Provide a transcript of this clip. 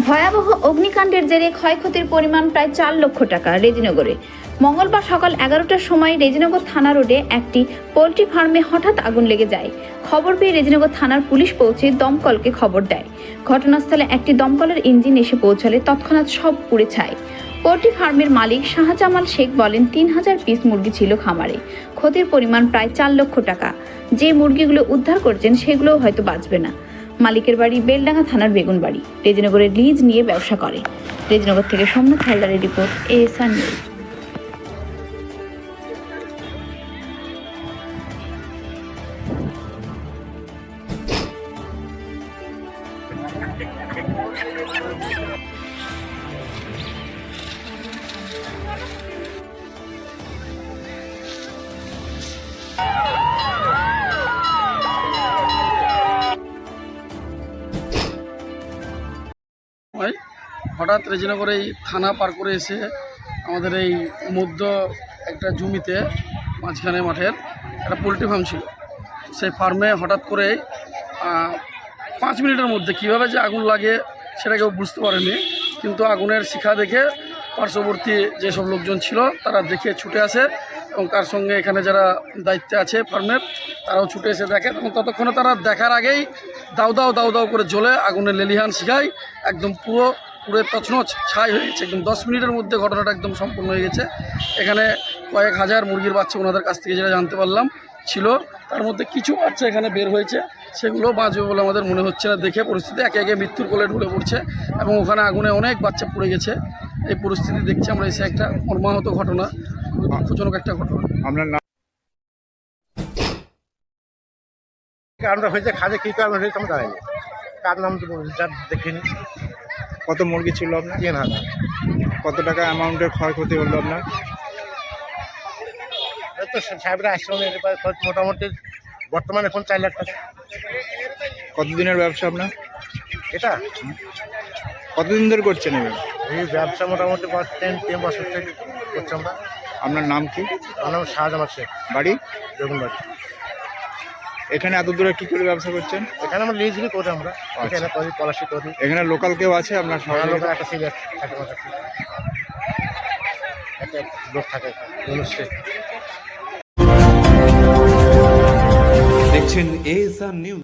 ভয়াবহ অগ্নিকাণ্ডের জেরে ক্ষয়ক্ষতির পরিমাণ প্রায় চার লক্ষ টাকা রেজিনগরে। মঙ্গলবার সকাল এগারোটার সময় রেজিনগর থানা রোডে একটি পোলট্রি ফার্মে হঠাৎ আগুন লেগে যায়। খবর পেয়ে রেজিনগর থানার পুলিশ পৌঁছে দমকলকে খবর দেয়। ঘটনাস্থলে একটি দমকলের ইঞ্জিন এসে পৌঁছালে তৎক্ষণাৎ সব পুড়ে ছায়। পোলট্রি ফার্মের মালিক শাহজামাল শেখ বলেন, তিন হাজার পিস মুরগি ছিল খামারে। ক্ষতির পরিমাণ প্রায় চার লক্ষ টাকা। যে মুরগিগুলো উদ্ধার করছেন, সেগুলোও হয়তো বাঁচবে না। মালিকের বাড়ি বেলডাঙ্গা থানার বেগুন বাড়ি। রেজিনগরের লিজ নিয়ে ব্যবসা করে। রেজনগর থেকে সোমনাথ হালদারের রিপোর্ট, এএসআর নিউজ। হয় হঠাৎ রেজিনগর এই থানা পার করে এসে আমাদের এই মধ্য একটা জমিতে মাঝখানে মাঠের একটা পোলট্রি ফার্ম ছিল। সেই ফার্মে হঠাৎ করে পাঁচ মিনিটের মধ্যে কীভাবে যে আগুন লাগে সেটা কেউ বুঝতে পারেনি, কিন্তু আগুনের শিখা দেখে পার্শ্ববর্তী যেসব লোকজন ছিল, তারা দেখে ছুটে আসে এবং তার সঙ্গে এখানে যারা দায়িত্বে আছে ফার্মের, তারাও ছুটে এসে দেখে এবং ততক্ষণে তারা দেখার আগেই দাউ দাউ দাউ দাউ করে জ্বলে আগুনে লেলিহান শিখায়, একদম পুরো পুরো তছনছ ছাই হয়ে গেছে, একদম দশ মিনিটের মধ্যে ঘটনাটা একদম সম্পূর্ণ হয়ে গেছে। এখানে কয়েক হাজার মুরগির বাচ্চা ওনাদের কাছ থেকে যেটা জানতে পারলাম ছিল, তার মধ্যে কিছু বাচ্চা এখানে বের হয়েছে, সেগুলো বাঁচবে বলে আমাদের মনে হচ্ছে না। দেখে পরিস্থিতি একে একে মৃত্যুর কোলে ঢুলে পড়ছে এবং ওখানে আগুনে অনেক বাচ্চা পড়ে গেছে। এই পরিস্থিতি দেখছি আমরা এসে একটা মর্মাহত ঘটনা খুবই দুঃখজনক একটা ঘটনা। আপনার নাম? কারণটা হয়েছে? খাদে কী কারণ হয়েছে? আমি জানি কার নাম তো যা দেখিনি। কত মুরগি ছিল আপনার? তিন হাজার। কত টাকা অ্যামাউন্টের ক্ষয়ক্ষতি হলো আপনার? তো সাহেবরা আসলো খরচ মোটামুটি বর্তমানে এখন চার লাখ টাকা। কতদিনের ব্যবসা আপনার? এটা? কতদিন ধরে করছেন এবার? এই ব্যবসা মোটামুটি পাঁচ তিন তিন বছর থেকে করছি আমরা। আপনার নাম কি? আমার নাম শাহজামাল শেখ। বাড়ি? বেগুনবাড়ি এখানে এত দূরে কি করে ব্যবসা করছেন? এখানে আমরা লিজলি করি আমরা। এখানে করি পলাশি করি। এখানে লোকাল কেউ আছে আপনার সারা সহযোগিতা লোকের একটা সিরিয়াস থাকে একটা লোক থাকে দেখছেন এএসআর নিউজ